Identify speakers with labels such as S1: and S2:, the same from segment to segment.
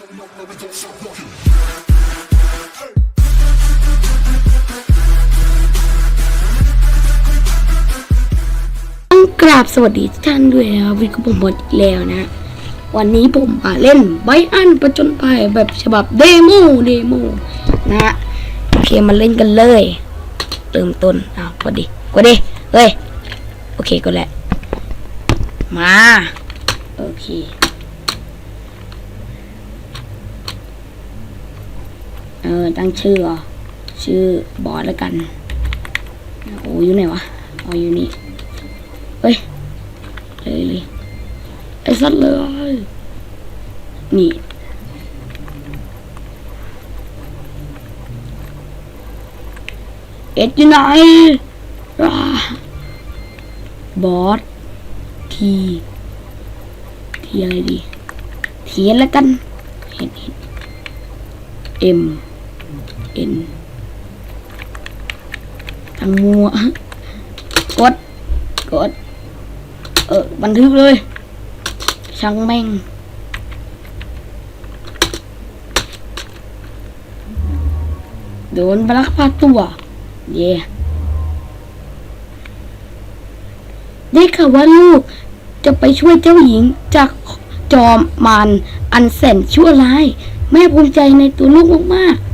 S1: ต้องกราบสวัสดีทุกท่านด้วยนะครับวิกผมหมดอีกแล้วนะ วันนี้ผมมาเล่นไบอันประจนภัยแบบฉบับเดโมเดโมนะฮะโอเคมาเล่นกันเลยเริ่มต้นอ้าวกดดิกดดิเฮ้ยโอเคกดแหละมาโอเค เออ ตั้งชื่อชื่อบอสแล้วกันโอ้อยู่ไหนวะอ๋อยู่นี่เฮ้ยเลยเลยไอ้สัตว์เลย นี่เอ็ดอยู่ไหนบอสทีทีอะไรดีเทีแล้วกันเห็นเห็นเอ็ม เอ็นทั้งมัว กด กด เออ บันทึกเลย ช่างแม่ง โดนบลักพาตัว เย่ได้ข่าวว่าลูกจะไปช่วยเจ้าหญิงจากจอมมารอันแสนชั่วร้าย แม่ภูมิใจในตัวลูกมากๆ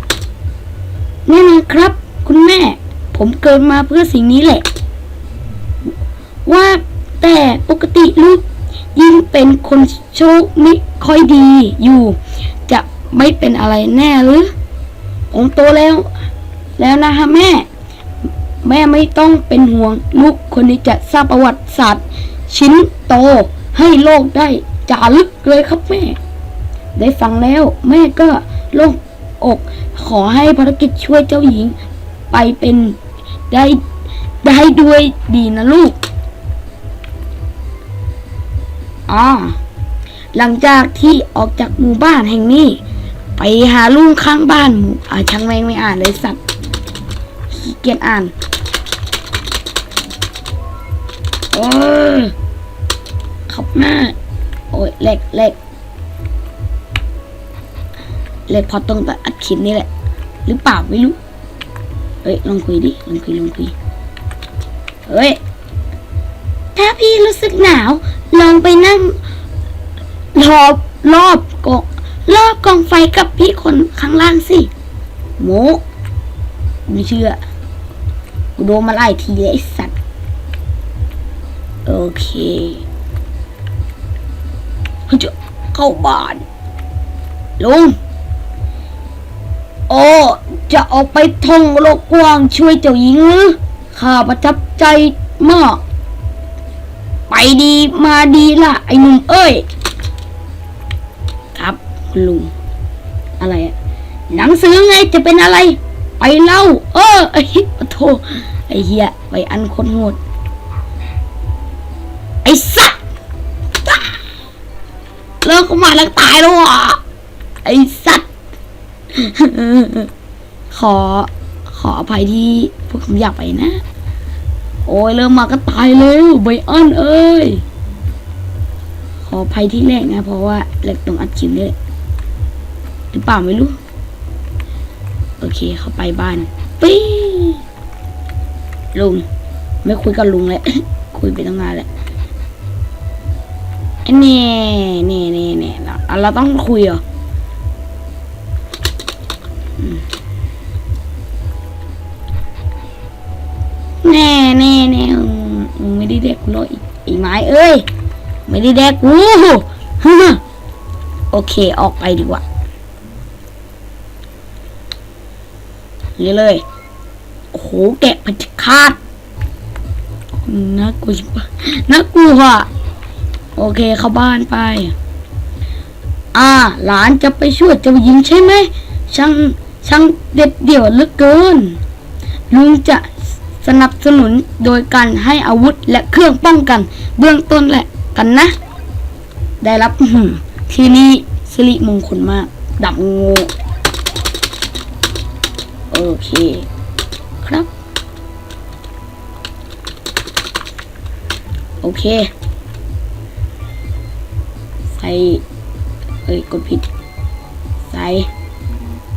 S1: แน่นอนครับ คุณแม่ ผมเกิดมาเพื่อสิ่งนี้แหละ ว่าแต่ปกติลูกยิ่งเป็นคนโชคไม่ค่อยดีอยู่ จะไม่เป็นอะไรแน่หรือผมโตแล้ว แล้วนะฮะแม่ แม่ไม่ต้องเป็นห่วง ลูกคนนี้จะทราบประวัติศาสตร์ ชิ้นโตให้โลกได้จารึกเลยครับแม่ ได้ฟังแล้ว แม่ก็โล่ง อก ขอให้ภารกิจช่วยเจ้าหญิง ไปเป็นได้ได้ด้วยดีนะลูกอ่าหลังจากที่ออกจากหมู่บ้านแห่งนี้ ไปหาลุงข้างบ้านหมู่อาช่างแม่งไม่อ่านเลยสัตว์ขี้เกียจอ่านโอ้ยขับหน้า โอ้ยเล็กเล็ก เล็กพอตรงต่อัดคลิปนี่แหละ หรือเปล่าไม่รู้ เฮ้ยลองคุยดิลองคุยลองคุย เฮ้ย ถ้าพี่รู้สึกหนาว ลองไปนั่งรอบรอบกองรอบกองไฟกับพี่คนข้างล่างสิโมไม่เชื่อกูโดนมาไล่ทีเลยไอสัตว์โอเคเฮ้ยจะเข้าบ้านลุง โอ้จะออกไปท่องโลกกว้างช่วยเจ้าหญิงหรือข้าประทับใจมาก ไปดีมาดีล่ะ ไอ้หนุ่มเอ้ย ครับคุณลุง อะไรอะหนังสือไงจะเป็นอะไร ไปเล่า เออไอ้ปะโทไอ้เหี้ยไปอันคนโหดไอ้สัตว์เลิกมาแล้วตายแล้วอะไอ้สัตว์ ขอ ขออภัยที่พวกผมอยากไปนะ โอ้ยเริ่มมาก็ตายเลยไบออนเอ้ย ขออภัยที่แรกนะ เพราะว่าแรกตรงอัดคลิปนี่แหละหรือเปล่าไม่รู้ โอเคเข้าไปบ้านปี๊ลุง ไม่คุยกับลุงแล้วคุยไปตั้งนานแล้วอันนี่นี่นี่นี่เราเราต้องคุยเหรอ แน่แน่แน่มอืมไม่ได้แดกกูหรอกอีอีไม้เอ้ย ไม่ได้แดกกูฮึโอเคออกไปดีกว่าเลยเลยโอ้โหแกะพันคาดน่ากลัวน่ากลัวอะโอเคเข้าบ้านไป อ่า หลานจะไปช่วยจ้าหญิงใช่ไหมช่าง ช่างเด็ดเดี่ยวเหลือเกิน ลุงจะสนับสนุนโดยการให้อาวุธและเครื่องป้องกัน เบื้องต้นแหละกันนะ ได้รับทีนี้สิริมงคลมากดับงูโอเค ครับ โอเค ใส่ เอ้ยกดผิด ใส่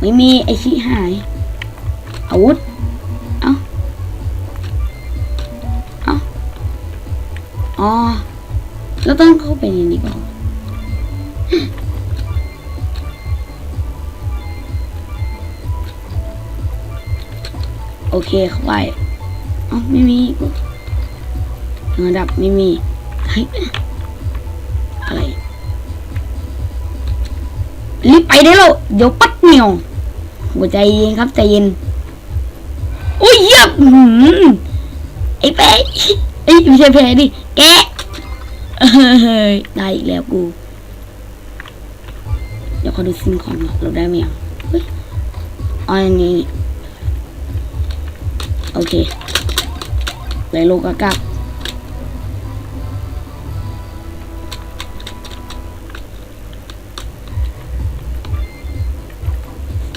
S1: ไม่มีไอชิหาย อาวุธ เอาเอาอ๋อแล้วต้องเข้าไปในนี้ก่อนโอเคเข้าไปเอ้าไม่มีระดับไม่มีเฮ้อะไรรีบไปได้แล้วเดี๋ยวปัดเหนียว หัวใจเย็นครับใจเย็นโอ้ยเหี้ยอื้อหือไอ้แพ้ไอ้ยไม่ใช่แพ้ดิแกะเฮ้ยได้อีกแล้วกู เดี๋ยวเขาดูซิมของเราได้ไหมอะเฮ้ยอ๋ออันนี้ โอเคเลยโลกากา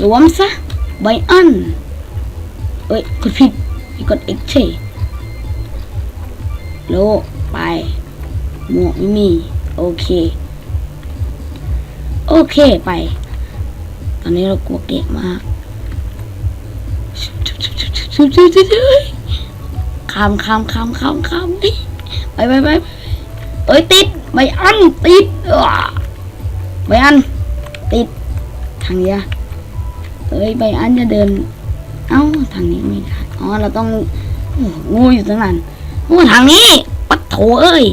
S1: รวมซะไบอันเอ้ยกดผิดกด X เฉยโลไปหมวกไม่มีโอเค โอเคไป ตอนนี้เรากลัวเกะมากข้ามข้ามข้ามข้ามข้ามไปไปไปไปเอ้ยติดใบอันติดอะใบอันติดทางเนี้ย เอ้ยใบอันจะเดิน เอ้าทางนี้ไม่ได้อ๋อเราต้องงูอยู่ตรงนั้นโอ้ทางนี้ปัดโถเอ้ย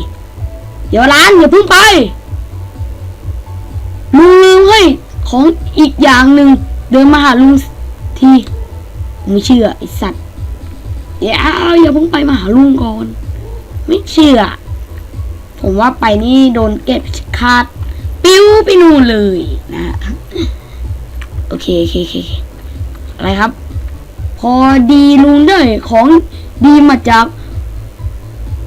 S1: เดี๋ยวร้านอย่าพิ่งไปลุงลืมให้ของอีกอย่างหนึ่งเดินมาหาลุงทีไม่เชื่อไอสัตว์เดี๋ยวอย่าเพิ่งไปมาหาลุงก่อน ไม่เชื่อ ผมว่าไปนี่โดนเก็บขาด ปิ้วไปนู่นเลยนะ โอเคโอเคโอเคอะไรครับ พอดีลุงได้ของดีมาจาก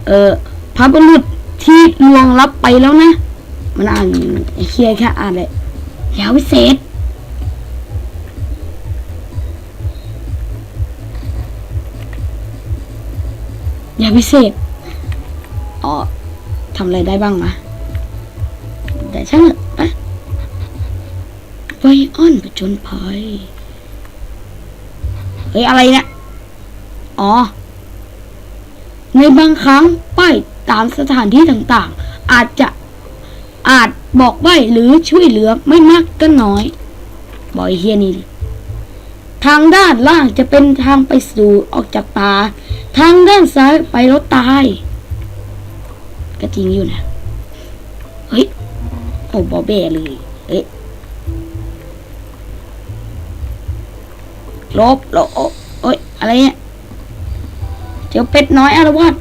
S1: เอ่อพระบุรุษที่ลวงรับไปแล้วนะ มันอ่านเคียแค่อ่านเลยยาวิเศษยาวิเศษอ๋อทำอะไรได้บ้างวะแต่ช่างเถอะ ไปไวออนประจนภัยเฮ้ยอะไรเนี่ยอ๋อ ในบางครั้งป้ายตามสถานที่ต่างๆ อาจจะอาจบอกใบ้หรือช่วยเหลือไม่มากก็น้อยบอกไอ้เฮียนี่ทางด้านล่างจะเป็นทางไปสู่ออกจากป่าทางด้านซ้ายไปรถตายก็จริงอยู่นะ เฮ้ย โอ้บอเบ้เลย เอ๊ะ ลบลบโอ้ยอะไรเนี่ยเจ้าเป็ดน้อยอารวาส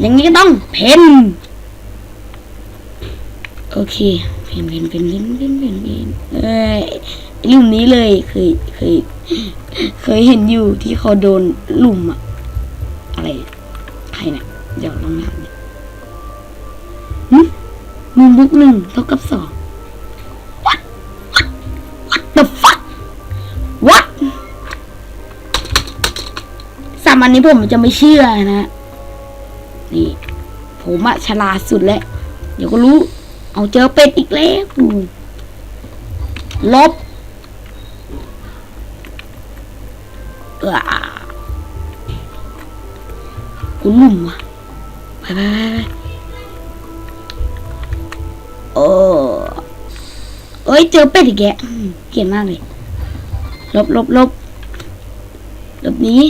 S1: อย่างนี้ก็ต้องเพนโอเคเพนเพนเพนเพนเพนเพนเพนเอ้ยลุ่มนี้เลยเคยเคย เคยเห็นอยู่ที่เขาโดนลุ่มอะอะไรใครเนี่ยเดี๋ยวลองอ่านดิหึมุมบุกหนึ่งเท่ากับสองามอันนี้ผมจะไม่เชื่อนะนี่ผมอะฉลาดสุดแล้ว เดี๋ยวก็รู้ เอาเจอเป็ดอีกแล้วลบเออกูลุ่มว่ะไปไปไปไปโอ้เอ้ยเจอเป็ดอีกแกเกลียดมากเลย ลบลบลบลบนี้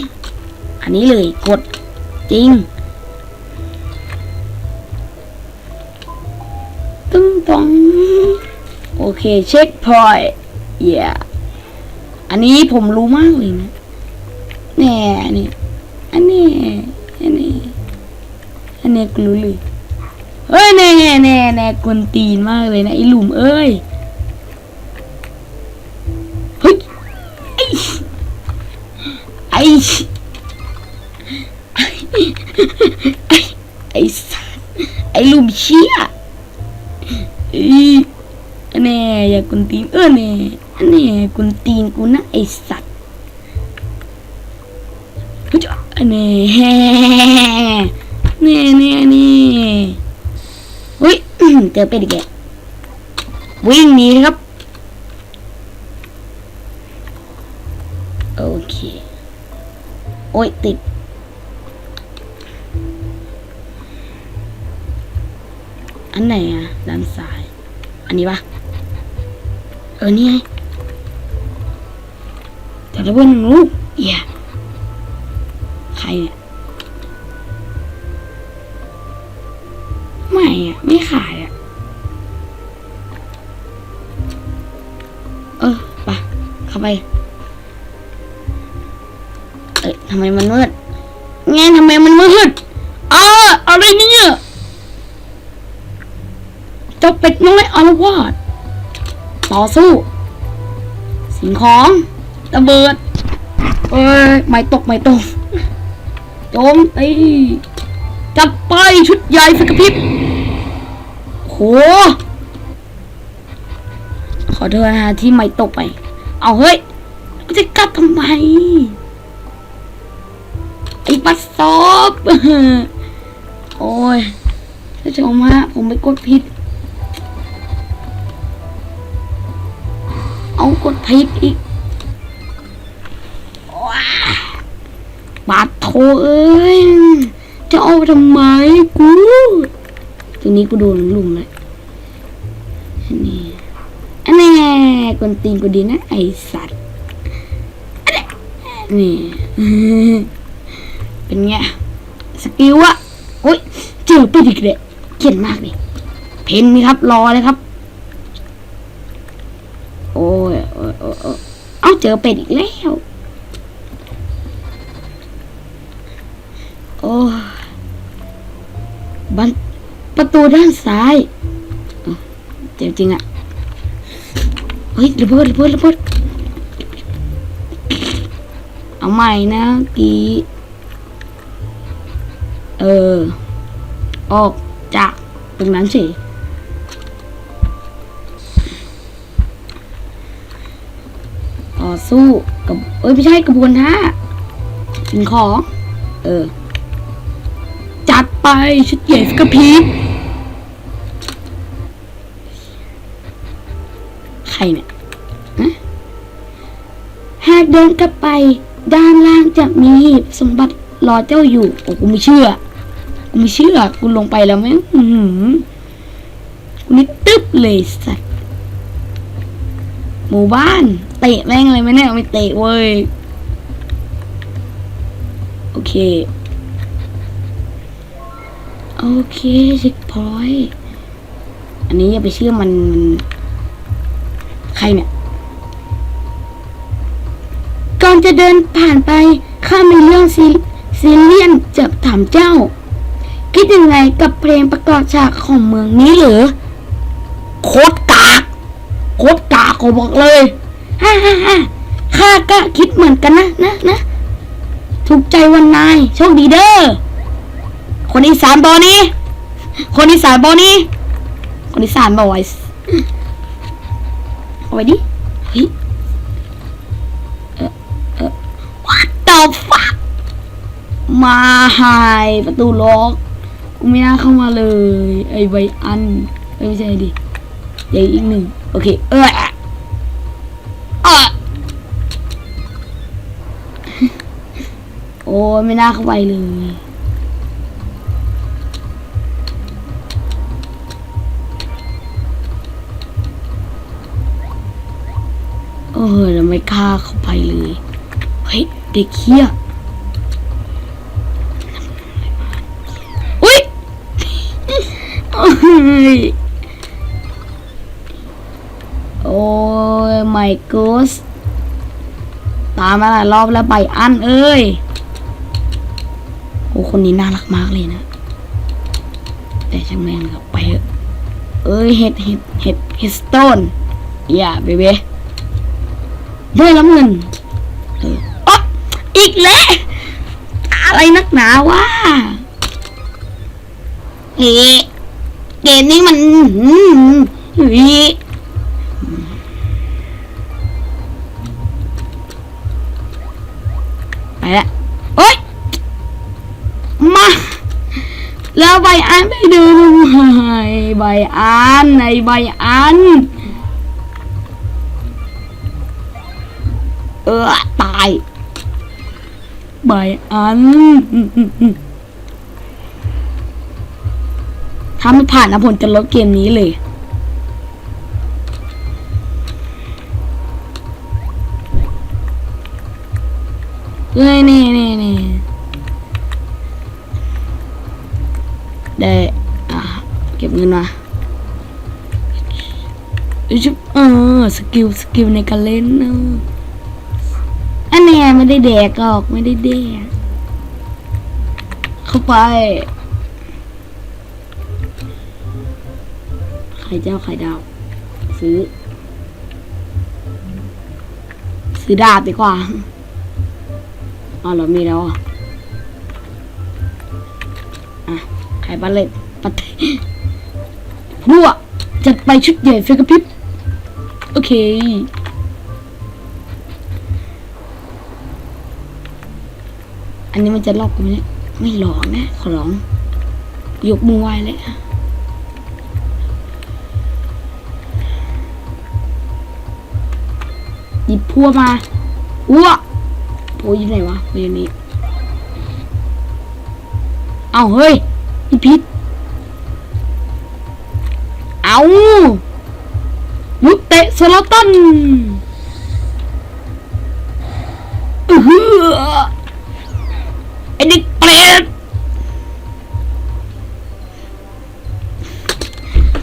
S1: อันนี้เลยกดจริงตึ้งตองโอเคเช็คพอยต์เย่อันนี้ผมรู้มากเลยนะแน่อันนี้อันนี้อันนี้อันนี้กูรู้เลยเฮ้ยแน่แน่แน่แน่กวนตีนมากเลยนะไอหลุมเอ้ย อะกุนตีนเออเนี่ยอันนี้กุนตีนกูนะไอสัตว์กูจะอันนี้เนี่ยเนี่ยนี่เฮ้ยเจอเป็ดแกวิ่งหนีครับ โอเค โอ้ยติดอันไหนอะด้านซ้าย อันนี้ปะ ออนี่ไงแต่ละเพื่อนหนึ่งลูกเอียใครเนี่ยไม่อะ ไม่ขายอะ เออไปะเข้าไป เอ้ยทำไมมันมืดไงทำไมมันมืดอ้าอะไรเนี่ยเจ้าเป็ดน้อยอารวาส ต่อสู้ สิ่งของระเบิด เอ้ยไม่ตกไม่ตกโจมตีจับไปชุดใหญ่สกปริบโห ขอโทษนะฮะที่ไม่ตกไป เอาเฮ้ยจะกลับทำไมไอ้ปัสซอบ โอ้ยท่าชมฮะผมไปกดผิด เอากดผิดอีกว้าบาดโถเอ้ย จะเอาทำไมกูทีนี้กูโดนลุมเลยอันนี้อันนี้กวนตีนกูดีนะ ไอสัตว์นนี้นี่ เป็นไง สกิลอะโอ้ยเจอไปดิกเลยเขียนมากเลย เพนนี่ครับ รอเลยครับ โอ้ยโอ้ยโอ้ยโอ้ยเอาเจอเป็ดอีกแล้ว โอ้บันประตูด้านซ้ายเจ็บจริงอะเฮ้ยระเบิดระเบิดระเบิดเอาใหม่นะกีเออ ออกจากตรงนั้นสิ ต่อสู้กับเอ้ยไม่ใช่กระบวนท่าสิ่งของ เออ จัดไปชุดใหญ่กระพริบใครเนี่ยฮะหากเดินกลับไปด้านล่างจะมีหีบสมบัติรอเจ้าอยู่ โอ้กูไม่เชื่อ กูไม่เชื่อ กูลงไปแล้วแม่งอื้อหือกูนี่ตึ๊บเลยสัตว์หมู่บ้าน ตะแม่งเลยไหมเนี่ยไม่เตะเว้ย โอเค โอเคเช็คพอยต์อันนี้อย่าไปเชื่อมันมัน ใครเนี่ย ก่อนจะเดินผ่านไป ข้ามีเรื่องซีซีเรียนจะถามเจ้า คิดยังไงกับเพลงประกอบฉากของเมืองนี้หรือโคตรกากโคตรกากเขาบอกเลย ฮ่าฮ่าฮ่าข้าก็คิดเหมือนกันนะนะนะถูกใจวันนาย โชคดีเด้อ คนอีสานบอนี้ คนอีสานบอนี้ คนอีสานบอยเอาไว้ดิเฮ้ยเออเออ what the fuck มาหายประตูล็อกกูไม่น่าเข้ามาเลย ไอ้ใบอัน ไม่ใช่ดิเดี๋ยวอีกหนึ่ง โอเค เออ โอ้ไม่น่าเข้าไปเลยเออแล้วไม่กล้าเข้าไปเลย เฮ้ย เด็กเฮียอุ้ย ไม่กูสตามมาหลายรอบแล้วไปอันเอ้ยโอ้คนนี้น่ารักมากเลยนะ แต่ช่างแม่งกับไปเอ้ยเห็ดเห็ดเห็ดเห็ดสโตนอย่าเบเบ้ได้รับเงินเอออีกแล้ว อะไรนักหนาวะเฮ้เกมนี้มันหืมเฮ้ย ละโอ๊ยมาแล้วใบอันไปดูใบอันในใบอันเออตายใบอันถ้าไม่ผ่านนะผมจะลบเกมนี้เลย เอ้ยนี่นี่นี่ได้อะเก็บเงินมาชุบเออสกิลสกิลในการเล่นเนอะอันนี้ไม่ได้แดกหรอกไม่ได้แดกเข้าไปไข่เจ้าไข่ดาว ซื้อ ซื้อดาบดีกว่า อ๋อเรามีแล้วอะอะไข่บัลเล็ตปัดพวจัดไปชุดใหญ่เฟกระพริบโอเค อันนี้มันจะลอกกูไหมเนี่ยไม่หลอกนะ ขอร้อง ยกมือไหว้เลยอะหยิบพัวมาอ้ว โอ้ยอยู่ไหนวะอยอยู่นี่เอาเฮ้ยอีพิษเอาลุกเตะสลอตันอือหือไอเด็กเปรต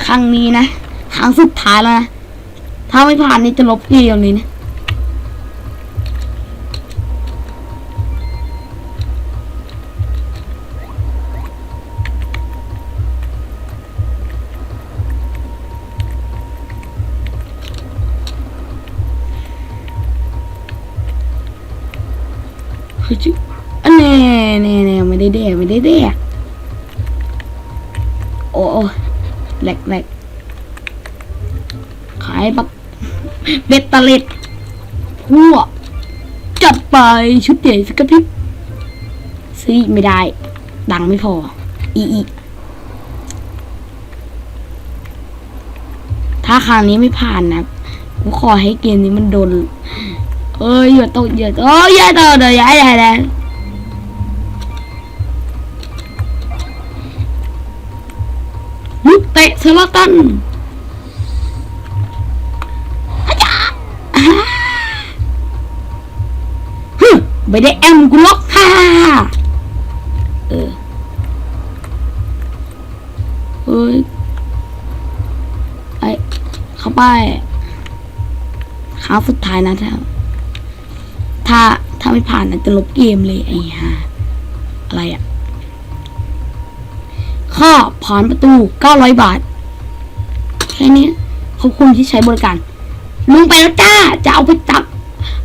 S1: ครั้งนี้นะ ครั้งสุดท้ายแล้วนะ ถ้าไม่ผ่านนี่จะลบเกมเลยนะ เฮ้ยจิอันแน่แน่แน่ไม่ได้แดกไม่ได้แดกโอ้โอ้แหลกแหลกขายบักเบ็ดตะเล็ดพวกจัดไปชุดใหญ่สกระพริบซื้อไม่ได้ ดังไม่พอ อีอีถ้าครั้งนี้ไม่ผ่านนะกูขอให้เกมนี้มันโดน เอ้ยอย่าตกอย่าโอ้ยอย่าตกเดี๋ยวย่าย่าอย่าลุกเตะสลอตันไม่ได้แอมกูล็อกฮ่าเออเฮ้ยไอเข้าไปครั้งสุดท้ายนะท่า ถ้าถ้าไม่ผ่านนะจะลบเกมเลยไอ้ห่าอะไรอะ่ะค่าผ่านประตู 900 บาท แค่นี้ขอบคุณที่ใช้บริการลุงไปแล้วจ้า จะเอาไปตัก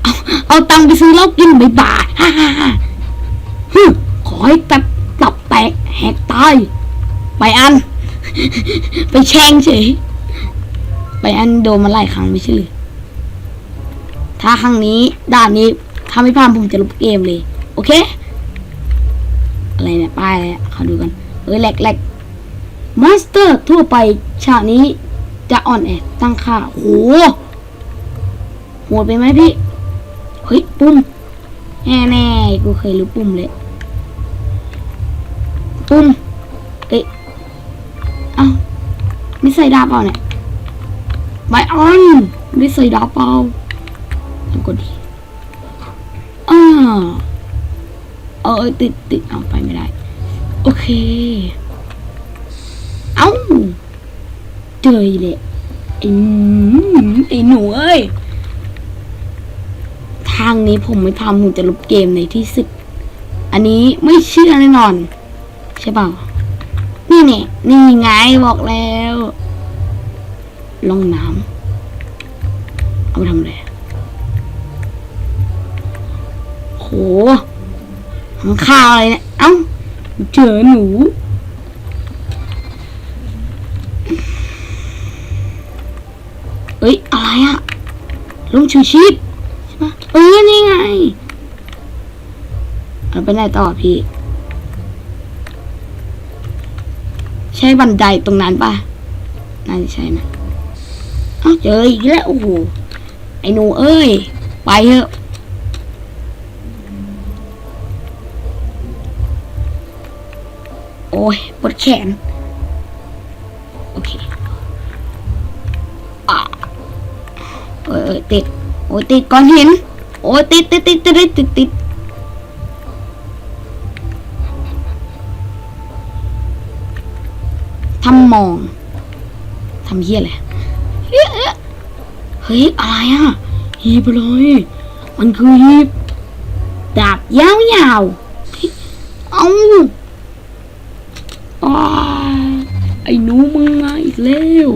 S1: เอาเอาตังไปซื้อเหล้ากินบายบายฮ่าฮ่าฮ่าฮึขอให้แบบตับแตกแหกตายไปอัน ไปแช่งเฉยไปอันโดนมาหลายครั้งไม่ใช่หรือถ้าครั้งนี้ด่านนี้ ถ้าไม่ผ่านผมจะลบเกมเลย โอเค อะไรเนี่ย ป้ายอะไรเขาดูกันเอ้ยแหลกแหลกมอนสเตอร์ทั่วไปฉากนี้จะอ่อนแอตั้งค่าโหโหดไปไหมพี่ เฮ้ย ปุ่มแน่แน่กูเคยรู้ปุ่มเลย ปุ่มเอ้ยเอ้าไม่ใส่ดาบเปล่าเนี่ยไบออน ไม่ใส่ดาบเปล่ากดดี เออติดติดเอาไปไม่ได้ โอเค เอ้า เจออีกเลยไอ้ไอ้หนูเอ้ย ทางนี้ผมไม่ทำผมจะลบเกมในที่สุดอันนี้ไม่เชื่อแน่นอน ใช่เปล่า นี่เนี่ยนี่ไงบอกแล้ว ลงน้ำ โหหังข้าวอะไรเนี่ย เอ้า เจอหนูเอ้ย อะไรอะลุงชูชีพใช่ปะเออ นี่ไงเราไปไหนต่อพี่ ใช่บันไดตรงนั้นปะน่าจะใช่นะ เอ้าเจออีกแล้ว โอ้โห ไอ้หนูเอ้ย ไปเถอะ น โอเคอะเอยเอยติด โอ้ยติดก้อนหิน โอ้ยติดติดติดติดติดติดทำมอง ทำเหี้ยอะไรเฮ้ย อะไรอะหีบอะไรมันคือหีบดาบยาวๆ เอ้า ไอ้หนูมึงมาอีกแล้ว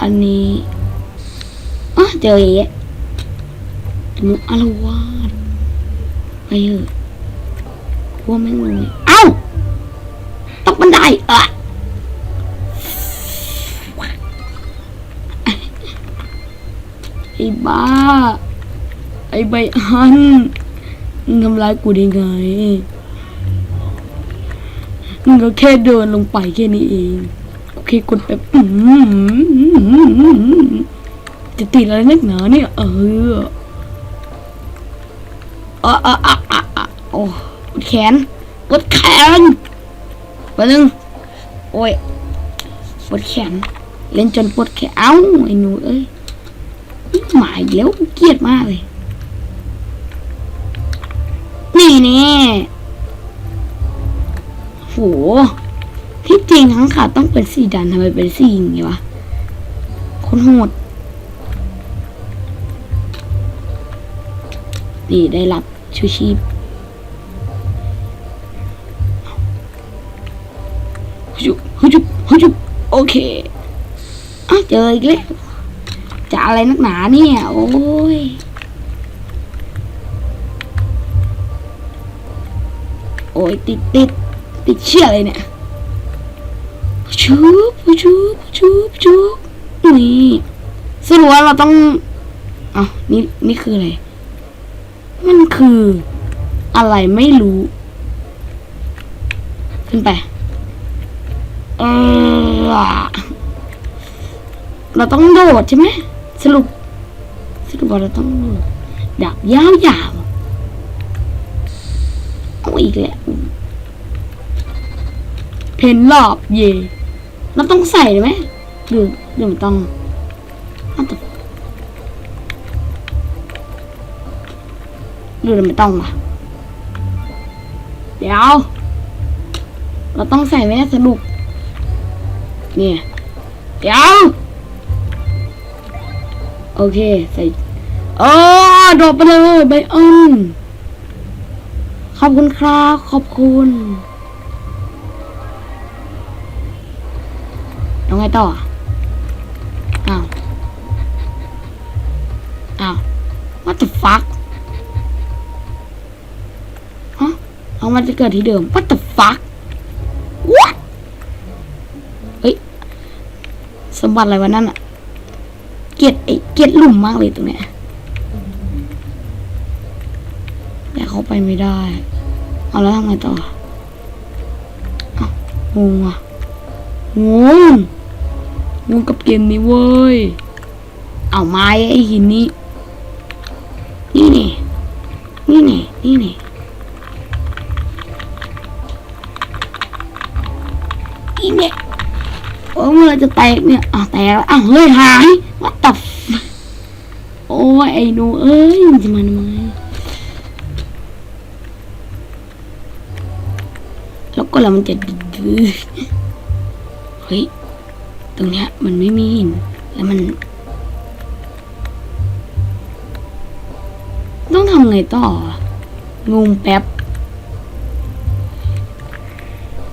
S1: อันนี้อะเจออีกไอ้หนูอารวาสไปเถอะกลัวไม่งเลยเอ้าตกบันไดเอะไอ้บ้า ไอ้ใบอัน มึงทำร้ายกูได้ไงมึงก็แค่เดินลงไปแค่นี้เองโอเคกดแบบอื้อหือจะติดอะไรนักหนาเนี่ยเออเอะอะอะอะอะโอ้ปวดแขนปวดแขนไปบนึงโอ้ยปวดแขนเล่นจนปวดแขนเอ้าไอ้หนูเอ้ยหมายแล้วเกลียดมากเลย นี่แน่โห ที่จริงทั้งขาต้องเป็นสีดันทำไมเป็นสีอย่างงี้วะคนโหดนี่ได้รับชูชีพฮึจุบฮึจุบฮึจุบโอเคอะเจออีกแล้วจะอะไรนักหนาเนี่ย โอ้ย อ้ยติดติดติดเชี่ยเลยเนี่ยชุบชุบชุบชุบนี่สรุปว่าเราต้องอ๋อนี่นี่คืออะไร มันคืออะไรไม่รู้ ขึ้นไป เออ เราต้องโดดใช่ไหม สรุป สรุปว่าเราต้องโดดดาบยาวๆเอาอีกแล้ว เพนรอบเย่เราต้องใส่ไหมหรือหรือไม่ต้องน่าจะหรือไม่ต้องวะเดี๋ยว เราต้องใส่ไหมสรุปเนี่ยเดี๋ยว โอเค ใส่เออดรอปไปเลยใบอันขอบคุณครับ ขอบคุณ ไงต่อ อ้าว อ้าว what the fuck ฮะเอามันจะเกิดที่เดิม what the fuck what เฮ้ย สมบัติอะไรวะนั่นอะเกียดไอ้เกียดหลุมมากเลยตรงเนี้ยแต่เขาไปไม่ได้ เอาแล้วทำไงต่ออ้าว งงอะงกับเกมนี้เว้ย เอาไม้ไอ้หินนี้ นี่นี่นี่นี่นี่นี่อีเนี่ยโอ้เมื่อจะแตกเนี่ยอะแตกแล้วอ้าวเฮ้ยหายวัดตับโอ้ยไอ้หนูเอ้ยมันจะมาทำไมแล้วก็แล้วมันจะดื้อเฮ้ย ตรงเนี้ยมันไม่มีหินแล้วมัน ต้องทำไงต่องงแป๊บ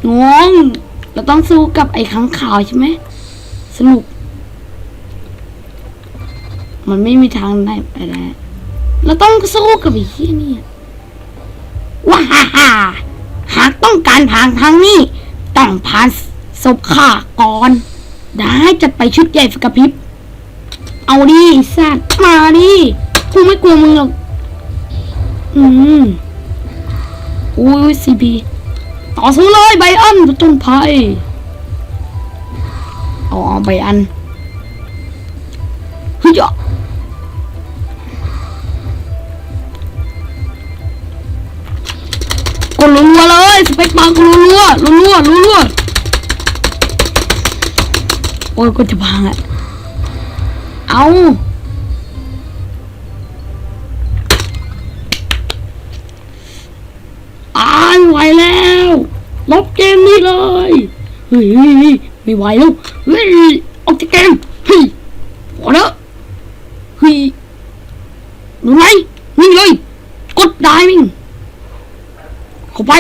S1: งงเราต้องสู้กับไอ้ค้างขาวใช่ไหมสรุปมันไม่มีทางได้ไปแล้วเราต้องสู้กับไอ้เหี้ยนี่ว้าฮ่าฮ่าหากต้องการทางทางนี้ต้องผ่านศพข้าก่อน ได้จัดไปชุดใหญ่สกพริบ เอาดิสัตว์มาดิกูไม่กลัวมึงหรอก อืมอุ้ยซีพีต่อสู้เลยไบอันจนภัยเอาเอาไบอันเฮ้ยอะไปปังรัวรัวรัวรัวรัว โอ้ยก็จะพังอะ เอาอายไหวแล้ว ลบเกมนี้เลย เฮ้ยเฮ้ยเฮ้ยไม่ไหวแล้ว เฮ้ย ออกจากเกม เฮ้ยพอแล้วเฮ้ยดูไหมนี่เลย กดได้มิงเข้าไป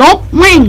S1: ลบแม่ง